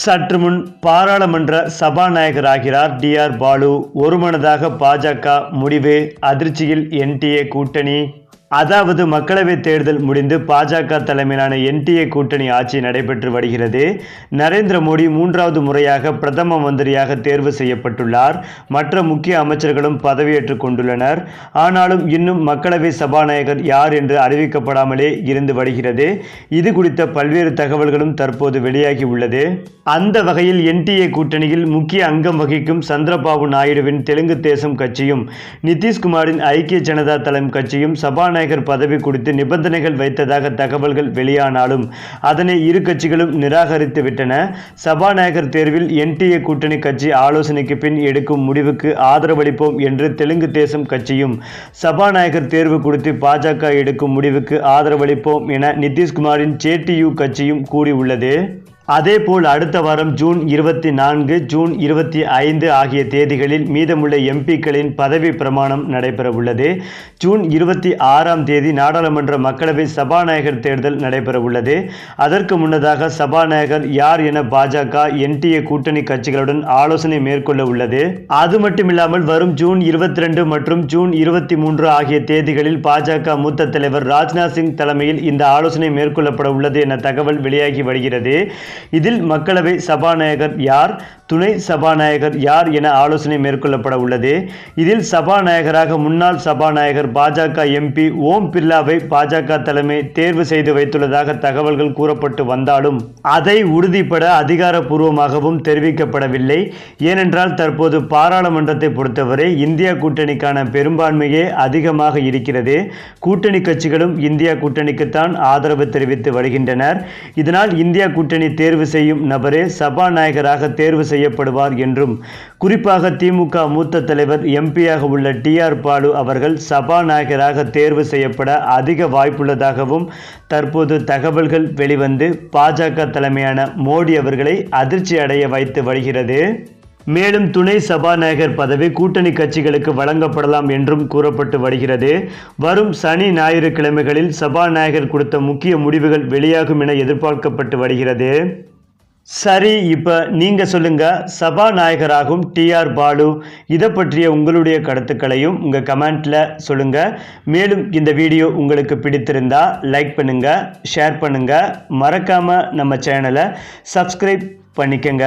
சற்று முன் பாராளுமன்ற சபாநாயகராகிறார் டி ஆர் பாலு. ஒருமனதாக பாஜக முடிவு அதிர்ச்சியில் என்டிஏ கூட்டணி. அதாவது மக்களவைத் தேர்தல் முடிந்து பாஜக தலைமையிலான என்டிஏ கூட்டணி ஆட்சி நடைபெற்று வருகிறது. நரேந்திர மோடி மூன்றாவது முறையாக பிரதம மந்திரியாக தேர்வு செய்யப்பட்டுள்ளார். மற்ற முக்கிய அமைச்சர்களும் பதவியேற்றுக் கொண்டுள்ளனர். ஆனாலும் இன்னும் மக்களவை சபாநாயகர் யார் என்று அறிவிக்கப்படாமலே இருந்து வருகிறது. இது குறித்த பல்வேறு தகவல்களும் தற்போது வெளியாகி உள்ளது. அந்த வகையில் என்டிஏ கூட்டணியில் முக்கிய அங்கம் வகிக்கும் சந்திரபாபு நாயுடுவின் தெலுங்கு தேசம் கட்சியும் நிதிஷ்குமாரின் ஐக்கிய ஜனதா தளம் கட்சியும் சபாநாயகர் பதவி குறித்து நிபந்தனைகள் வைத்ததாக தகவல்கள் வெளியானாலும் அதனை இரு கட்சிகளும் நிராகரித்து விட்டன. சபாநாயகர் தேர்வில் என்டிஏ கூட்டணி கட்சி ஆலோசனைக்கு பின் எடுக்கும் முடிவுக்கு ஆதரவளிப்போம் என்று தெலுங்கு தேசம் கட்சியும் சபாநாயகர் தேர்வு குறித்து பாஜக எடுக்கும் முடிவுக்கு ஆதரவளிப்போம் என நிதிஷ்குமாரின் ஜேடியு கட்சியும் கூறியுள்ளது. அதேபோல் அடுத்த வாரம் ஜூன் இருபத்தி நான்கு ஜூன் இருபத்தி ஐந்து ஆகிய தேதிகளில் மீதமுள்ள எம்பிக்களின் பதவி பிரமாணம் நடைபெறவுள்ளது. ஜூன் இருபத்தி ஆறாம் தேதி நாடாளுமன்ற மக்களவை சபாநாயகர் தேர்தல் நடைபெறவுள்ளது. அதற்கு முன்னதாக சபாநாயகர் யார் என பாஜக என்டிஏ கூட்டணி கட்சிகளுடன் ஆலோசனை மேற்கொள்ள உள்ளது. அது மட்டுமில்லாமல் வரும் ஜூன் இருபத்தி ரெண்டு மற்றும் ஜூன் இருபத்தி மூன்று ஆகிய தேதிகளில் பாஜக மூத்த தலைவர் ராஜ்நாத் சிங் தலைமையில் இந்த ஆலோசனை மேற்கொள்ளப்பட உள்ளது என தகவல் வெளியாகி வருகிறது. இதில் மக்களவை சபாநாயகர் யார் துணை சபாநாயகர் யார் என ஆலோசனை மேற்கொள்ளப்பட உள்ளது. இதில் சபாநாயகராக முன்னாள் சபாநாயகர் பாஜக எம்பி ஓம் பிர்லாவை பாஜக தலைமை தேர்வு செய்து வைத்துள்ளதாக தகவல்கள் கூறப்பட்டு வந்தாலும் அதை உறுதிப்பட அதிகாரப்பூர்வமாகவும் தெரிவிக்கப்படவில்லை. ஏனென்றால் தற்போது பாராளுமன்றத்தை பொறுத்தவரை இந்தியா கூட்டணிக்கான பெரும்பான்மையே அதிகமாக இருக்கிறது. கூட்டணி கட்சிகளும் இந்தியா கூட்டணிக்குத்தான் ஆதரவு தெரிவித்து வருகின்றனர். இதனால் இந்தியா கூட்டணி தேர்வு செய்யும் நபரே சபாநாயகராக தேர்வு செய்யப்படுவார் என்றும் குறிப்பாக திமுக மூத்த தலைவர் எம்பியாக உள்ள டி ஆர் பாலு அவர்கள் சபாநாயகராக தேர்வு செய்யப்பட அதிக வாய்ப்புள்ளதாகவும் தற்போது தகவல்கள் வெளிவந்து பாஜக தலைமையான மோடி அவர்களை அதிர்ச்சி அடைய வைத்து வருகிறது. மேலும் துணை சபாநாயகர் பதவி கூட்டணி கட்சிகளுக்கு வழங்கப்படலாம் என்றும் கூறப்பட்டு வருகிறது. வரும் சனி ஞாயிறு கிழமைகளில் சபாநாயகர் கொடுத்த முக்கிய முடிவுகள் வெளியாகும் என எதிர்பார்க்கப்பட்டு வருகிறது. சரி இப்போ நீங்கள் சொல்லுங்கள் சபாநாயகராகும் டிஆர் பாலு. இதை பற்றிய உங்களுடைய கருத்துக்களையும் உங்கள் கமெண்ட்டில் சொல்லுங்கள் மேலும் இந்த வீடியோ உங்களுக்கு பிடித்திருந்தா லைக் பண்ணுங்கள் ஷேர் பண்ணுங்கள் மறக்காமல் நம்ம சேனலை சப்ஸ்கிரைப் பண்ணிக்கங்க.